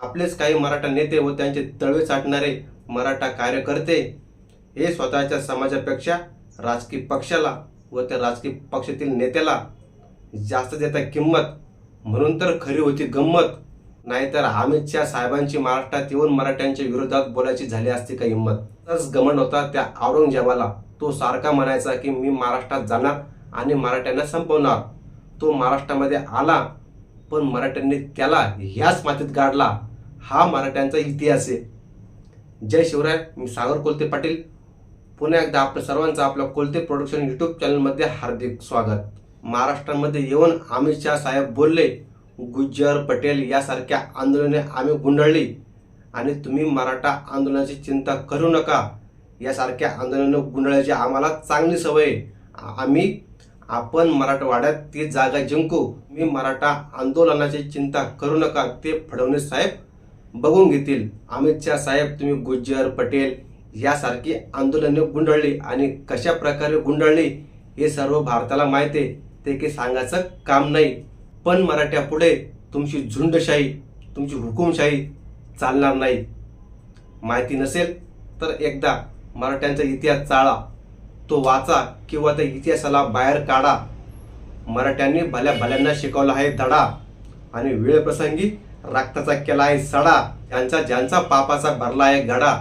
आपलेच काही मराठा नेते व त्यांचे तळवे चाटणारे मराठा कार्यकर्ते हे स्वतःच्या समाजापेक्षा राजकीय पक्षाला व त्या राजकीय पक्षातील नेत्याला जास्त देता किंमत. म्हणून तर खरी होती गंमत. नाहीतर अमित शहा साहेबांची महाराष्ट्रात येऊन मराठ्यांच्या विरोधात बोलायची झाली असती का हिंमत? तसंच गमंड होता त्या औरंगजेबाला. तो सारखा म्हणायचा की मी महाराष्ट्रात जाणार आणि मराठ्यांना संपवणार. तो महाराष्ट्रामध्ये आला पण मराठ्यांनी त्याला ह्याच मातीत गाडला. हा मराठ्यांचा इतिहास आहे. जय शिवराय मी सागर कोलते पाटील. पुन्हा एकदा आपल्या सर्वांचं आपल्या कोलते प्रोडक्शन यूट्यूब चॅनलमध्ये हार्दिक स्वागत. महाराष्ट्रामध्ये येऊन अमित शहा साहेब बोलले गुज्जर पटेल यासारख्या आंदोलने आम्ही गुंडाळली. आणि तुम्ही मराठा आंदोलनाची चिंता करू नका. यासारख्या आंदोलनं गुंडाळायची आम्हाला चांगली सवय आहे. आम्ही आपण मराठवाड्यात ती जागा जिंकू. मी मराठा आंदोलनाची चिंता करू नका ते फडणवीस साहेब बघून घेतील. अमित शहा साहेब तुम्ही गुज्जर पटेल यासारखी आंदोलने गुंडाळली आणि कशा प्रकारे गुंडाळली हे सर्व भारताला माहिती आहे. ते काही सांगायचं काम नाही. पण मराठ्यापुढे तुमची झुंडशाही तुमची हुकुमशाही चालणार नाही. माहिती नसेल तर एकदा मराठ्यांचा इतिहास चाळा. तो वाचा किंवा त्या इतिहासाला बाहेर काढा. मराठ्यांनी भल्या भल्यांना शिकवला आहे धडा आणि वेळप्रसंगी रक्ताचा केला आहे सडा. ज्यांचा ज्यांचा पापाचा भरला आहे गडा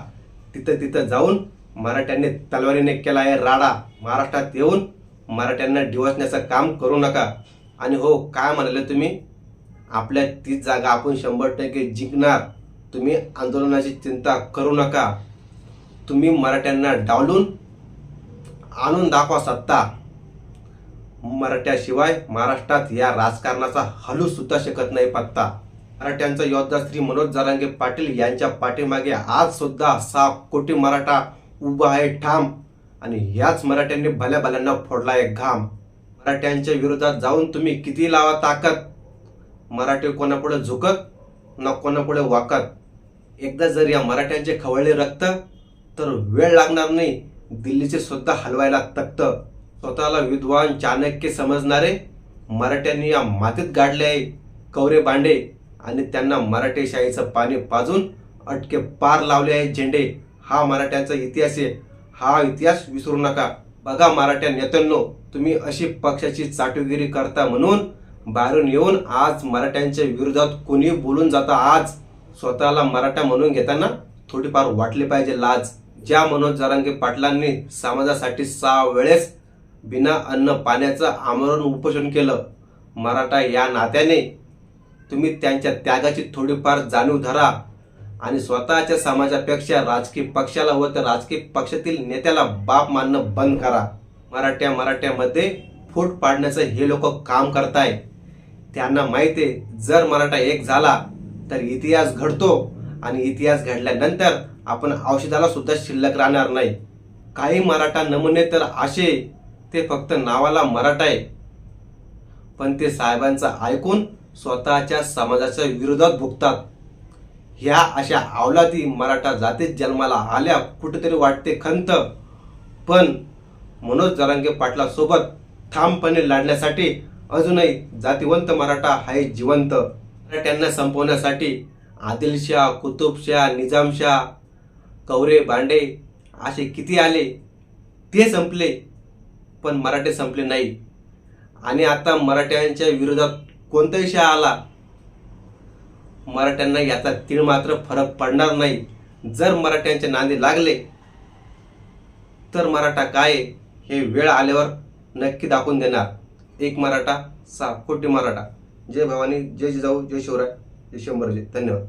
तिथं तिथं जाऊन मराठ्यांनी तलवारीने केला आहे राडा. महाराष्ट्रात येऊन मराठ्यांना डिवचण्याचं काम करू नका. आणि हो काय म्हणाले तुम्ही? आपल्या तीच जागा आपण शंभर टक्के जिंकणार. तुम्ही आंदोलनाची चिंता करू नका. तुम्ही मराठ्यांना डावलून आणून दाखवा सत्ता. मराठ्याशिवाय महाराष्ट्रात या राजकारणाचा हलू सुद्धा शकत नाही पत्ता. मराठ्यांचा योद्धा श्री मनोज जारांगे पाटील यांच्या पाठीमागे आज सुद्धा सहा कोटी मराठा उभा आहे ठाम. आणि याच मराठ्यांनी भल्या भल्यांना फोडला आहे घाम. मराठ्यांच्या विरोधात जाऊन तुम्ही किती लावा ताकद? मराठी कोणापुढे झुकत? न कोणापुढे वाकत? एकदा जर या मराठ्यांचे खवळले रक्त तर वेळ लागणार नाही. दिल्लीचे सुद्धा हलवायला तक्त. स्वतःला विद्वान चाणक्य समजणारे मराठ्यांनी या मातीत गाडले आहे. कवरे बांडे आणि त्यांना मराठेशाहीचं पाणी पाजून अटके पार लावले आहे. झेंडे हा मराठ्यांचा इतिहास आहे. हा इतिहास विसरू नका. बघा मराठ्या नेत्यांनो तुम्ही अशी पक्षाची चाटुगिरी करता म्हणून बाहेरून येऊन आज मराठ्यांच्या विरोधात कोणी बोलून जाता. आज स्वतःला मराठा म्हणून घेताना थोडीफार वाटली पाहिजे लाज. ज्या मनोज जरांगे पाटलांनी समाजासाठी सहा वेळेस बिना अन्न पाण्याचं आमरण उपोषण केलं मराठा या नात्याने तुम्ही त्यांच्या त्यागाची थोडीफार जाणीव धरा आणि स्वतःच्या समाजापेक्षा राजकीय पक्षाला व त्या राजकीय पक्षातील नेत्याला बाप मानणं बंद करा. मराठ्या मराठ्यामध्ये फूट पाडण्याचं हे लोक काम करताय. त्यांना माहिती आहे जर मराठा एक झाला तर इतिहास घडतो आणि इतिहास घडल्यानंतर आपण औषधाला सुद्धा शिल्लक राहणार नाही. काही मराठा नमुने तर असे ते फक्त नावाला मराठा आहे. पण ते साहेबांचं ऐकून स्वतःच्या समाजाच्या विरोधात भुगतात. ह्या अशा अवलादी मराठा जातीत जन्माला आल्या कुठेतरी वाटते खंत. पण मनोज जरांगे पाटलासोबत ठामपणे लढण्यासाठी अजूनही जातिवंत मराठा आहे जिवंत. मराठ्यांना संपवण्यासाठी आदिलशाह कुतुबशाह निजामशाह कवरे बांडे असे किती आले ते संपले पण मराठे संपले नाही. आणि आता मराठ्यांच्या विरोधात कोणताही शाह आला मराठ्यांना याचा तीळ मात्र फरक पडणार नाही. जर मराठ्यांचे नांदे लागले तर मराठा काय आहे हे वेळ आल्यावर नक्की दाखवून देणार. एक मराठा सहा कोटी मराठा. जय भवानी जय जिजाऊ जय शिवराय जय शंभरजी. धन्यवाद.